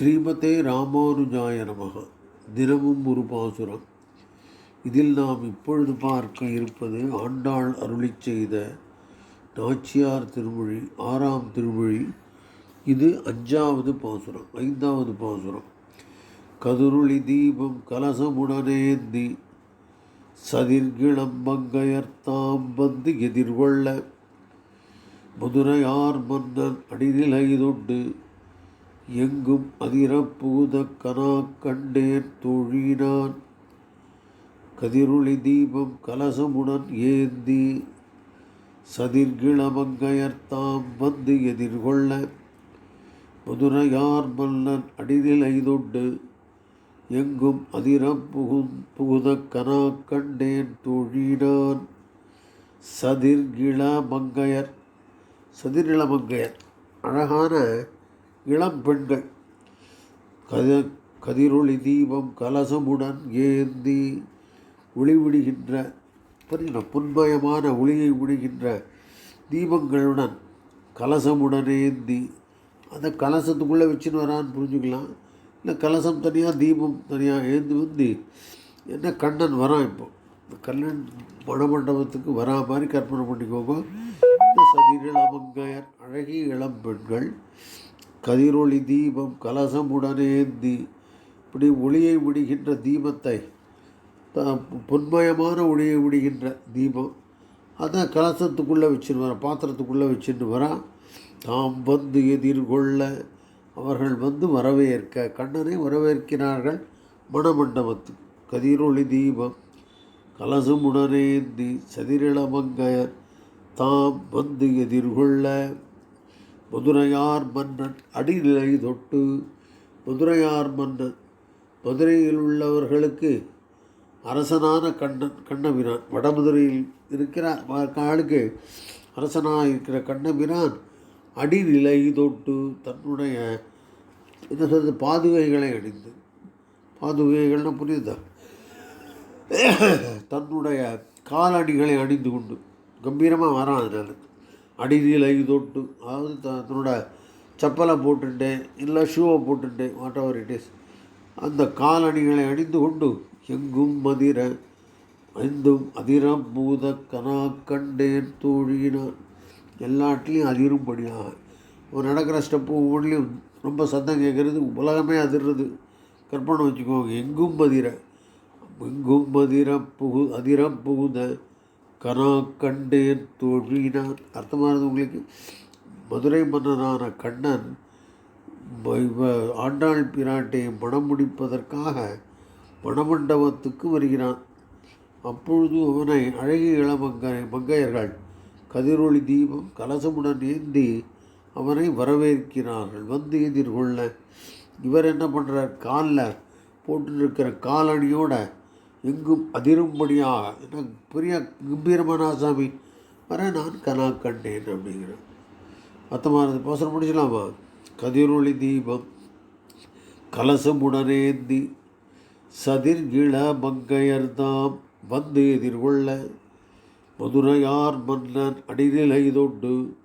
ஸ்ரீமதே ராமானுஜாய நமக. தினமும் ஒரு பாசுரம். இதில் நாம் இப்பொழுது பார்க்க இருப்பது ஆண்டாள் அருளிச் செய்த நாச்சியார் திருமொழி ஆறாம் திருமொழி. இது அஞ்சாவது பாசுரம் ஐந்தாவது பாசுரம். கதுருளி தீபம் கலசமுடனேந்தி சதிர்கிளம்பங்கையர்த்தாம் வந்து எதிர்கொள்ள. மதுரையார் மன்னன் அடிநிலை தொண்டு எங்கும் அதிரப்பூத கனா கண்டேன் தொழினான். கதிரொளி தீபம் கலசமுடன் ஏந்தி சதிர்கிளமங்கையர்த்தாம் வந்து எதிர்கொள்ள மதுரையார் மன்னன் அடிநிலை தொண்டு எங்கும் அதிரம் புகும் புகுத கனா கண்டேன் தொழினான். சதிர்கிள மங்கையர் சதிரிள மங்கையர் அழகான இளம் பெண்கள். கத கதிரொளி தீபம் கலசமுடன் ஏந்தி ஒளி விடுகின்ற புன்மயமான ஒளியை விடுகின்ற தீபங்களுடன் கலசமுடன் ஏந்தி அந்த கலசத்துக்குள்ளே வச்சுன்னு வரான்னு புரிஞ்சுக்கலாம். இல்லை கலசம் தனியாக தீபம் தனியாக ஏந்தி வந்து என்ன கண்ணன் வரான் இப்போ? இந்த கண்ணன் மணமண்டபத்துக்கு வரா மாதிரி கற்பனை பண்ணிக்கோங்க இந்த சதிரிளமங்கையர் அழகிய இளம் பெண்கள் கதிரொளி தீபம் கலசமுடனேந்தி இப்படி ஒளியை விடுகின்ற தீபத்தை த- பொன்மயமான ஒளியை விடுகின்ற தீபம் அதை கலசத்துக்குள்ளே வச்சுன்னு வரான் பாத்திரத்துக்குள்ளே வச்சுட்டு வரான் தாம் வந்து எதிர்கொள்ள அவர்கள் வந்து வரவேற்க கண்ணனை வரவேற்கிறார்கள் மணமண்டபத்துக்கு கதிரொளி தீபம் கலசமுடனேந்தி சதிரிளமங்கையர் தாம் வந்து எதிர்கொள்ள மதுரையார் மன்னன் அடிநிலை தொட்டு மதுரையார் மன்னன் மதுரையில் உள்ளவர்களுக்கு அரசனான கண்ணன் கண்ணபிரான் வடமதுரையில் இருக்கிற வ- ஆளுக்கு அரசனாக இருக்கிற கண்ணபிரான் அடிநிலை தொட்டு தன்னுடைய என்ன சொல்றது பாதுகைகளை அணிந்து பாதுகைகள்னு புரியுதா? தன்னுடைய காலடிகளை அணிந்து கொண்டு கம்பீரமாக வரான் அதனால். அடிநிலை தொட்டு அதாவது த- தன்னோட செப்பலை போட்டுட்டு இல்லை ஷூவை போட்டுட்டு வாட் எவர் இட் இஸ் அந்த காலணிகளை அணிந்து கொண்டு எங்கும் மதிர ஐந்தும் அதிரம் பூத கனா கண்டேன் தோழினான் எல்லாட்லேயும் அதிரும்படியாக. ஒரு நடக்கிற ஸ்டெப்பு ஒவ்வொன்றிலையும் ரொம்ப சத்தம் கேட்குறது உலகமே அதிர்றது. கற்பனை வச்சுக்கோங்க எங்கும் மதிர எங்கும் மதிர புகு அதிரம் புகுத கனா கண்டேன் தோழினான் அர்த்தமானது உங்களுக்கு? மதுரை மன்னனான கண்ணன் இவ ஆண்டாள் பிராட்டை மணம் முடிப்பதற்காக மணமண்டபத்துக்கு வருகிறான். அப்பொழுது அவனை அழகிய இளமங்கை மங்கையர்கள் கதிரொளி தீபம் கலசமுடன் ஏந்தி அவனை வரவேற்கிறார்கள். வந்து எதிர்கொள்ள இவர் என்ன பண்ணுறார் காலில் போட்டுருக்கிற காலணியோட எங்கும் அதிரும்படியாக என்ன பெரிய கம்பீரமான ஆசாமி வர நான் கனா கண்டேன் அப்படிங்கிறேன் அத்தமானது போசனம் முடிச்சலாமா கதிரொளி தீபம் கலசம் கலசமுடனேந்தி சதிர்கிள மங்கையர்தாம் வந்து எதிர்கொள்ள மதுரையார் மன்னன் அடிநிலை தொண்டு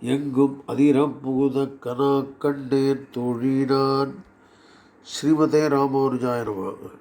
எங்கும் அதிரம் புகுத கனா கண்டேன் தோழினான். ஸ்ரீமதே ராமானுஜாயிரமாக